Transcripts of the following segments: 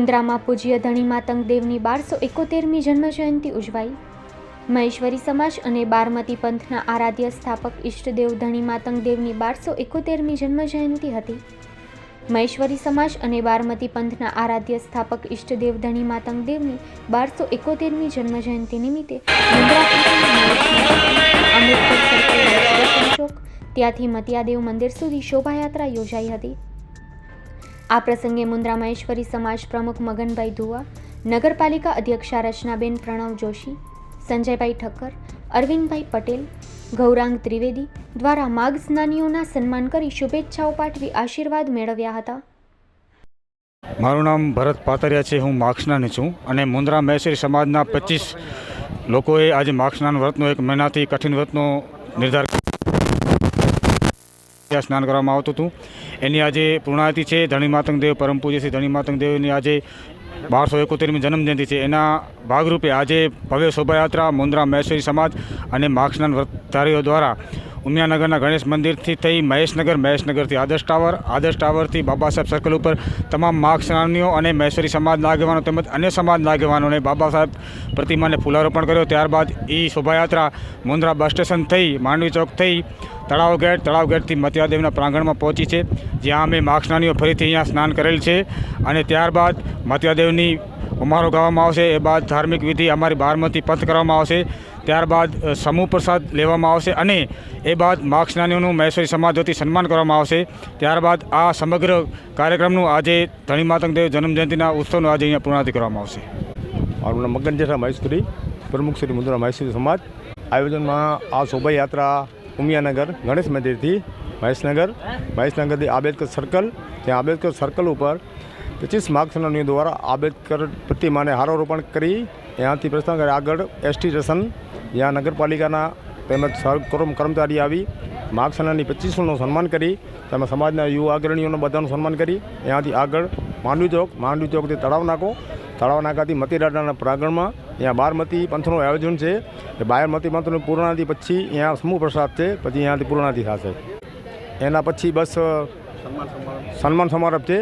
મુન્દ્રામાં પૂજ્ય ધણી માતંગ દેવની બારસો એકોતેરમી જન્મજયંતિ ઉજવાઈ. મહેશ્વરી સમાજ અને બારમતી પંથના આરાધ્ય સ્થાપક ઈષ્ટદેવ ધણી માતંગ દેવની બારસો એકોતેરમી જન્મજયંતિ હતી. મહેશ્વરી સમાજ અને બારમતી પંથના આરાધ્ય સ્થાપક ઈષ્ટદેવ ધણી માતંગ દેવની બારસો એકોતેરમી જન્મજયંતિ નિમિત્તે મુન્દ્રા ત્યાંથી મતિયાદેવ મંદિર સુધી શોભાયાત્રા યોજાઈ હતી. આ પ્રસંગે મુન્દ્રા મહેશ્વરી સમાજ પ્રમુખ મગનભાઈ ધુવા, નગરપાલિકા અધ્યક્ષા રચનાબેન પ્રણવ જોશી, સંજયભાઈ ઠક્કર, અરવિંદભાઈ પટેલ, ગૌરાંગ ત્રિવેદી દ્વારા માગ સ્નાનીઓના સન્માન કરી શુભેચ્છાઓ પાઠવી આશીર્વાદ મેળવ્યા હતા. મારું નામ ભરત પાતરિયા છે, હું માર્ક્સનાની છું અને મુન્દ્રા મહેશ્વરી સમાજના પચીસ લોકોએ આજે માર્ક્સનાન વ્રતનો એક મહિનાથી કઠિન વ્રતનો નિર્ધાર કર્યો. સ્નાન કરવામાં આવતું હતું. એની આજે પૂર્ણાહતિ છે. ધણી માતંગદેવ પરમ પૂજ્ય શ્રી ધણી માતંગદેવની આજે બારસો એકોતેરમી જન્મજયંતિ છે. એના ભાગરૂપે આજે ભવ્ય શોભાયાત્રા, મુન્દ્રા મહેશ્વરી સમાજ અને માર્ક્સનાન વ્રતધારીઓ દ્વારા ઉમિયાનગરના ગણેશ મંદિરથી થઈ મહેશનગર, મહેશનગરથી આદર્શ ટાવર, આદર્શ ટાવરથી બાબા સાહેબ સર્કલ ઉપર તમામ માર્ક્સનાનીઓ અને મહેશ્વરી સમાજના આગેવાનો તેમજ અન્ય સમાજના આગેવાનોને બાબા સાહેબ પ્રતિમાને ફુલારોપણ કર્યો. ત્યારબાદ એ શોભાયાત્રા મુન્દ્રા બસ સ્ટેશન થઈ, માંડવી ચોક થઈ તળાવ ગેટ, તળાવ ગેટથી મતિયાદેવના પ્રાંગણમાં પહોંચી છે, જ્યાં અમે માર્ક્સનાનીઓ ફરીથી અહીંયા સ્નાન કરેલ છે. અને ત્યારબાદ મતિયાદેવની ઉમારો ગાવામાં આવશે, એ બાદ ધાર્મિક વિધિ અમારી બારમતી પંથ કરવામાં આવશે, ત્યારબાદ સમૂહ પ્રસાદ લેવામાં આવશે અને એ બાદ માર્ક્સનાનીઓનું મહેશ્વરી સમાજ વતી સન્માન કરવામાં આવશે. ત્યારબાદ આ સમગ્ર કાર્યક્રમનું આજે ધણી માતંગદેવ જન્મજયંતિના ઉત્સવનું આજે અહીંયા પૂર્ણાતિ કરવામાં આવશે. મારું નામ મગન જેઠા મહેશ્વરી, પ્રમુખ શ્રી મુદ્રા મહેશ્વરી સમાજ. આયોજનમાં આ શોભાયાત્રા ઉમિયાનગર, ગણેશ મંદિરથી મહેશનગર, મહેશનગરથી આંબેડકર સર્કલ ત્યાં આંબેડકર સર્કલ ઉપર પચીસ માર્ક્સનાનીઓ દ્વારા આંબેડકર પ્રતિમાને હારોરોપણ કરી ત્યાંથી પ્રસ્થાન કરી આગળ એસટી સ્ટેશન જ્યાં નગરપાલિકાના તેમજ સર કર્મચારી આવી માર્ક્સનાની પચીસોનું સન્માન કરી. તેમજ સમાજના યુવા અગ્રણીઓનું બધાનું સન્માન કરી. ત્યાંથી આગળ માંડવી ચોક, માંડવી ચોકથી તળાવ નાખો તળાવ નાકાથી મતીરાડાના પ્રાંગણમાં અહીંયા બારમતી પંથનું આયોજન છે એ બારમતી પંથનું પૂર્ણાથી પછી અહીંયા સમૂહ પ્રસાદ છે, પછી અહીંયાથી પૂર્ણાથી થશે. એના પછી બસ સન્માન સમારંભ છે.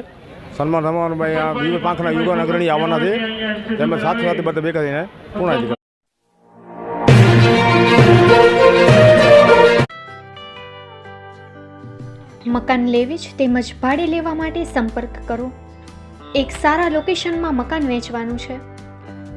સન્માન સમારંભ અહીંયા વિવિધ પાંખના યુવાન અગ્રણી આવવાના છે. તેમજ સાથે સાથે બધા ભેગા થઈને પૂર્ણાથી મકાન લેવી જ તેમજ ભાડે લેવા માટે સંપર્ક કરો. એક સારા લોકેશનમાં મકાન વેચવાનું છે.